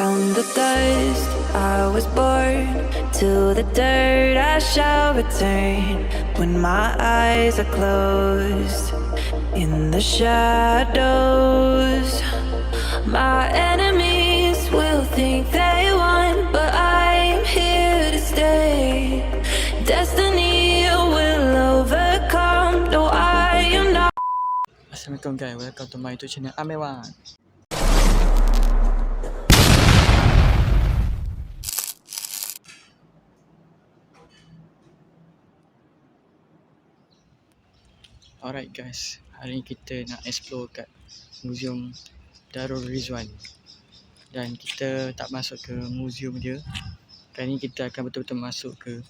From the dust I was born, to the dirt I shall return. When my eyes are closed, in the shadows, my enemies will think they won, but I'm here to stay. Destiny will overcome. No, I am not. Assalamualaikum guys, welcome to my YouTube channel Amewan. Alright guys, hari ni kita nak explore kat Museum Darul Rizwan. Dan kita tak masuk ke museum dia. Kali ni kita akan betul-betul masuk ke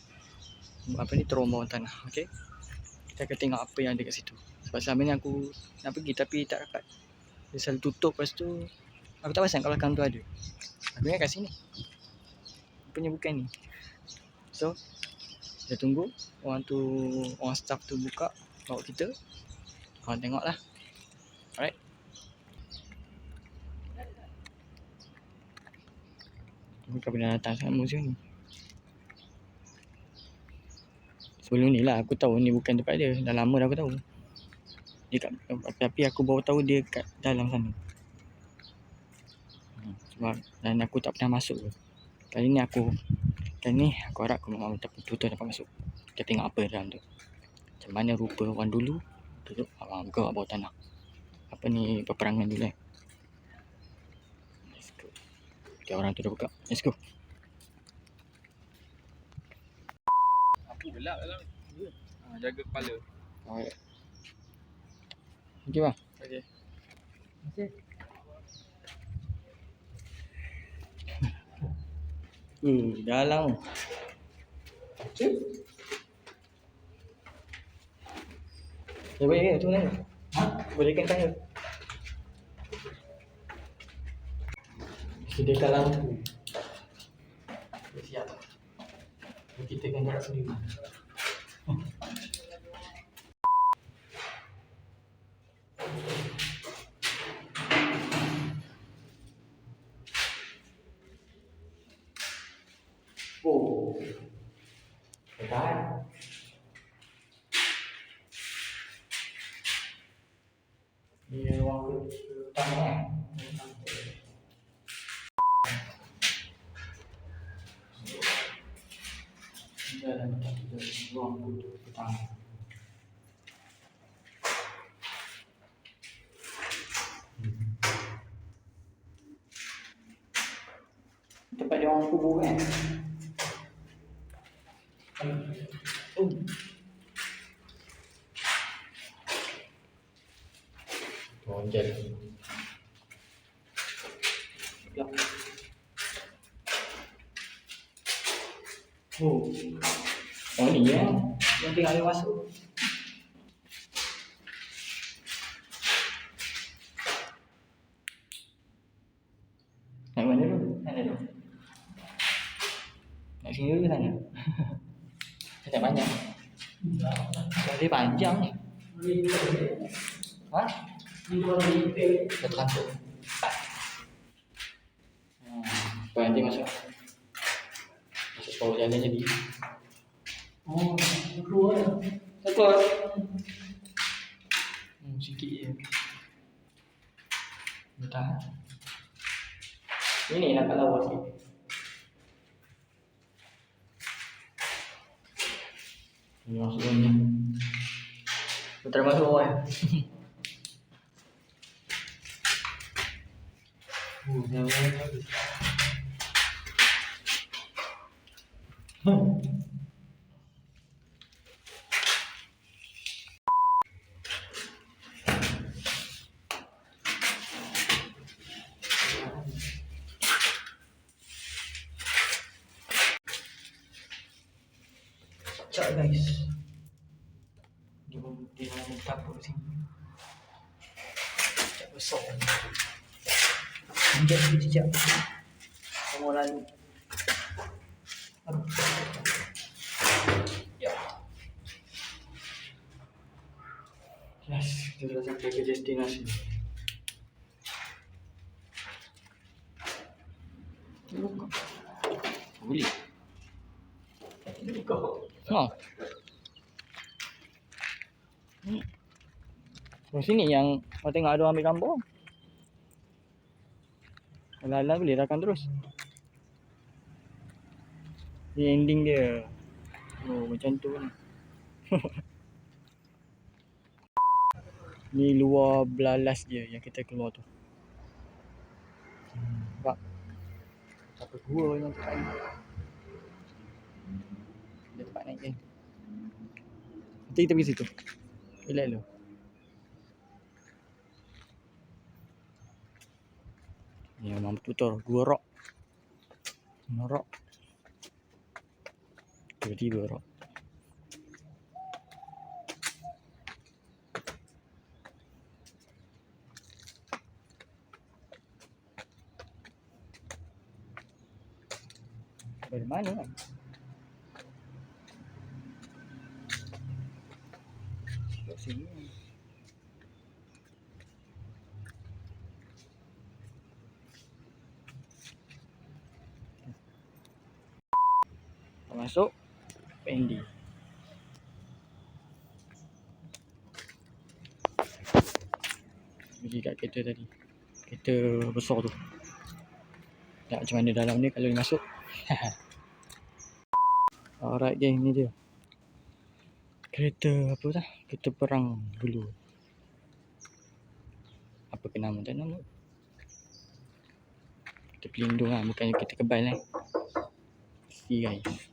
Apa ni, bawah tanah, okay? Kita akan tengok apa yang ada kat situ. Sebab selama ni aku nak pergi tapi tak dapat. Dia selalu tutup lepas tu Aku tak pasang kalau account tu ada. Aku ingat kat sini. Rupanya bukan ni. So Kita tunggu. Orang tu Orang staff tu buka Bawa kita. Korang tengok lah Alright tak pernah datang sana museum ni? Sebelum ni lah aku tahu ni bukan tempat dia. Dah lama dah aku tahu. Dia kat, tapi aku baru tahu dia kat dalam sana. Hmm, sebab dan aku tak pernah masuk ke. Kali ni aku kali ni aku harap aku betul betul dapat masuk. Kita tengok apa dalam tu. Macam mana rupa orang dulu duduk abang buka kat bawah tanah. Apa ni peperangan dulu eh. Let's go. Okay, orang tu dah buka. Let's go. Aku gelap dalam ha, Jaga kepala Alright. Okay bang. Okay Hmm, dalam. Ya, boleh ke? Tu mana? Boleh kan tanya? Sediakan lampu. Siap. Kita kan jarak sendiri. Ni ruang utama eh. Dalam ruang utama. Tempat dia orang kubur kan? Oh. Oh, jadi. Ya. Oh. Oh ni ya. Yang tinggal dia masuk. Nak mana dulu? Mana dulu? Nak sini dulu ke sana? Saya tak banyak. Jadi panjang ni. Ha? Dah terangkut. Hmm. Kau nanti masuk. Masuk bawah jalan jadi. Oh, keluar. Tak keluar. Hmm, sikit je. Bentar. Ini nak kat lawa sikit. Ini masuk banyak. Putar masuk bawah ya. Oh, dah banyak lagi. Cak guys. Dia dia nak dapur sini. Cak besar. Injak sikit jejak. Kamu lalu. Ya. Yes, kita dah sampai ke destinasi. Boleh. Ha. Hmm. Di sini yang kau tengok ada orang ambil gambar. Alah-alah boleh rakam terus. Ni ending dia. Oh macam tu ni. ni luar belalas dia yang kita keluar tu. Nampak? Apa gua yang tempat ni. Dia tempat naik je. Nanti kita pergi situ. Elok dulu. Betul-betul gua rock. Rock. Tiba-tiba rock. Dari mana kan? Kat sini. Kita Masuk Pendi. Pergi kat kereta tadi. Kereta besar tu. Tak macam mana dalam ni kalau dia masuk. Alright geng ni dia. Kereta apa dah? Kereta perang dulu. Apa ke nama tak nama? Kita pelindung lah bukannya kita kebal lah. See guys.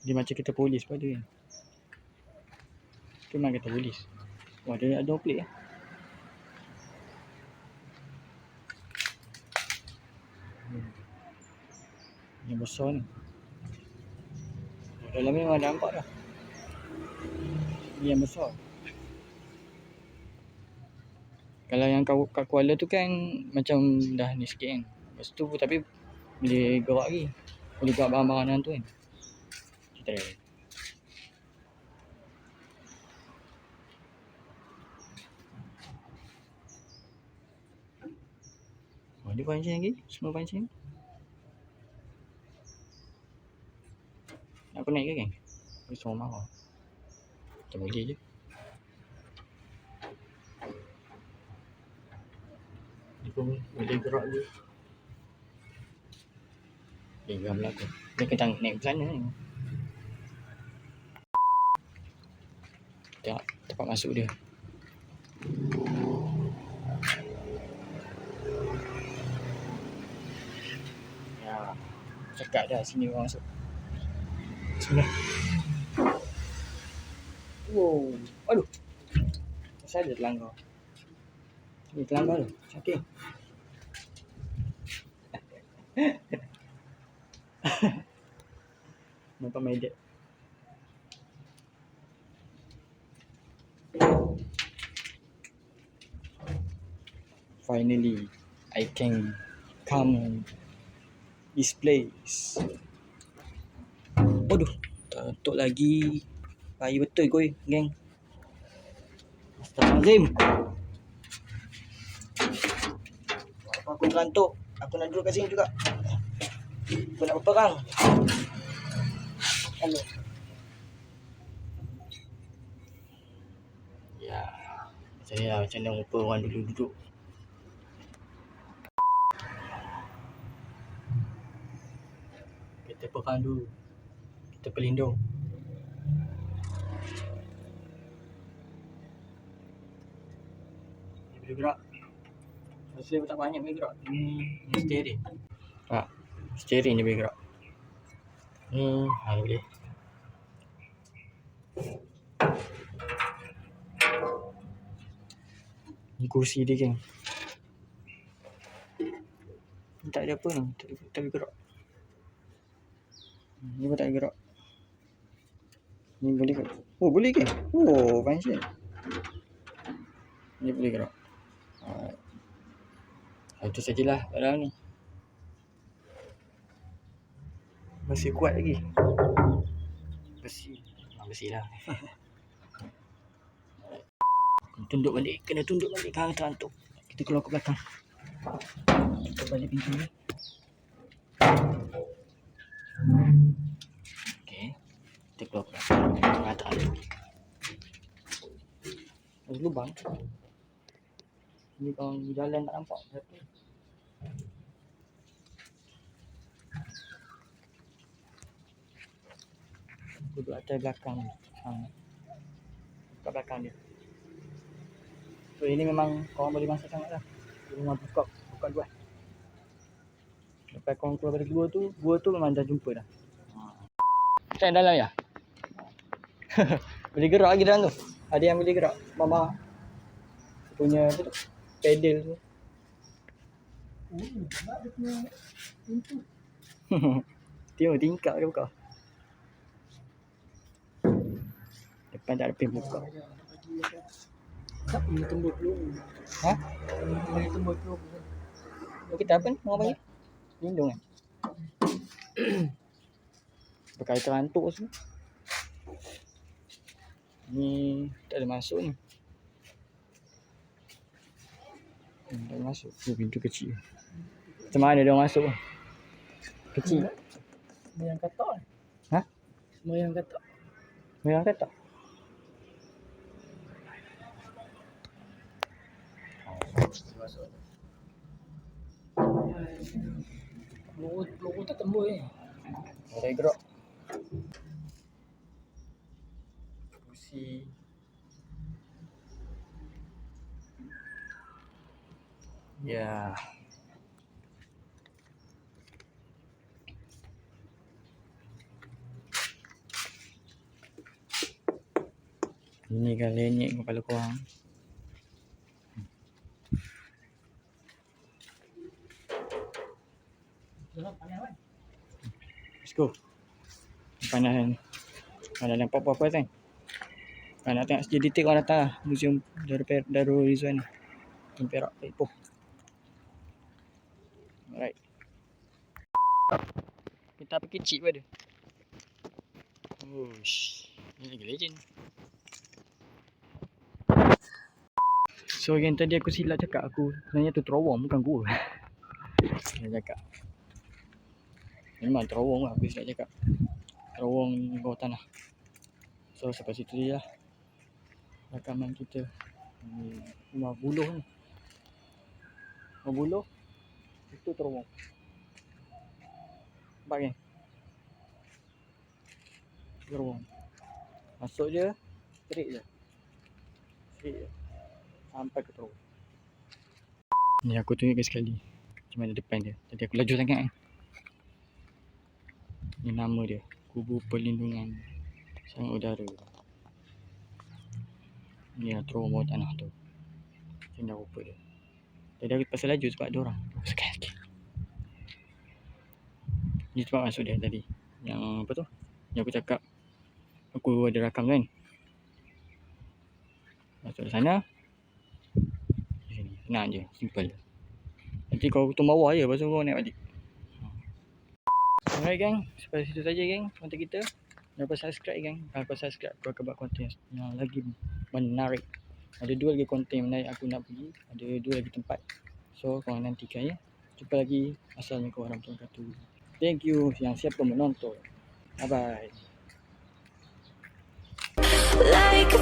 Dia macam kita polis pada kan. Tu memang kita polis. Wah dia ada plate lah. Yang besar ni. Dalam ni memang nampak dah. Ni yang besar. Kalau yang kat, kat Kuala tu kan macam dah ni sikit kan. Lepas tu tapi boleh gerak lagi. Boleh gerak barang-barang tu kan. Kita try. Oh, dia pancing lagi. Semua pancing. Aku naik ke geng? Aku semua marah. Tak lagi je. Dia pun boleh gerak je. Eh, geram lah aku. Dia kena naik ke sana ni. Tempat masuk dia. Ya, cakap dah sini orang masuk. Bismillah. Wow. Aduh. Saya ada telanggar. Ni telanggar tu. Sakit. Nampak main Finally, I can come this place. Waduh, tak tutup lagi. Bahaya betul koi, geng. Astagfirullahaladzim. Apa aku mengantuk? Aku nak duduk kat sini juga. Aku nak berperang. Hello. Ya, saya macam mana rupa orang dulu duduk. Perang dulu. Kita pelindung. Dia boleh gerak. Rasa dia tak banyak boleh gerak. Ni, ni steering. Ha, steering dia boleh gerak. Ni, ha dia boleh. Ni kursi dia geng. Tak ada apa ni. Tak, tak boleh gerak. Ni pun tak gerak. Ni boleh ke? Oh boleh ke? Oh function. Ni boleh gerak. Alright. Itu sajalah dalam ni. Masih kuat lagi. Besi. Ah, besi lah. Tunduk balik. Kena tunduk balik. Kau terantuk. Kita keluar ke belakang. Tutup balik pintu ni. Okay. Kita keluar ke atas dia. Ada lubang. Ni kalau jalan tak nampak. Satu. Duduk atas belakang. Ha. Kat belakang dia. So ini memang korang boleh masuk sangat lah. Rumah buka, buka luar. Lepas korang keluar dari gua tu, gua tu memang dah jumpa dah. Macam dalam ya? boleh gerak lagi dalam tu. Ada yang boleh gerak. Mama punya apa tu? Pedal tu. Tengok tingkap dia buka. Depan tak ada pin buka. Tak punya tembok dulu. Ha? Punya tembok dulu. Ni kita apa ni? Orang panggil? Lindung kan? Berkaitan hantuk semua. Ni tak ada masuk ni. Hmm, tak ada masuk. Oh, pintu kecil. Macam mana dia masuk? Kecil. Semua yang kata. Ha? Semua yang kata. Memang kata. Logo logo tak tembok eh. Ada gerak. Kursi. Ya. Ini kan lenyek kepala korang. Let's go. Panas kan. Panas nampak apa-apa kan. Kan nak tengok sikit detail orang datang lah. Museum Darul, per, Darul Rizwan ni. Yang Perak, Ipoh. Alright. Kita pergi kecil pada. Ush. Ni lagi legend. So yang tadi aku silap cakap aku sebenarnya tu terowong bukan gua. Saya cakap. Memang terowong lah aku silap cakap. Terowong bawah tanah. So sampai situ je lah. Rakaman kita. Ni rumah buluh ni. Rumah buluh. Itu terowong. Nampak kan? Terowong. Masuk je. Straight je. Straight je. Sampai ke terowong. Ni aku tunjukkan sekali. Macam mana depan dia. Tadi aku laju sangat kan. Ni nama dia. Kubu Perlindungan Sang Udara. Ni yang terowong bawah tanah tu. Macam dah rupa dia. Tadi aku pasal laju sebab ada orang. Sekali lagi. Ni tempat masuk dia tadi. Yang apa tu? Yang aku cakap. Aku ada rakam kan. Masuk ke sana. Di sini. Senang je. Simple. Nanti kau tutup bawah je. Lepas tu kau naik balik. Alright gang. Sampai situ saja gang. Konten kita. Jangan lupa subscribe gang. Kalau kau subscribe aku akan buat konten yang lagi menarik. Ada dua lagi konten yang menarik aku nak pergi. Ada dua lagi tempat. So korang nantikan ya. Jumpa lagi. Assalamualaikum warahmatullahi wabarakatuh. Thank you yang siapa menonton. Bye bye. Like a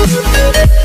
Müzik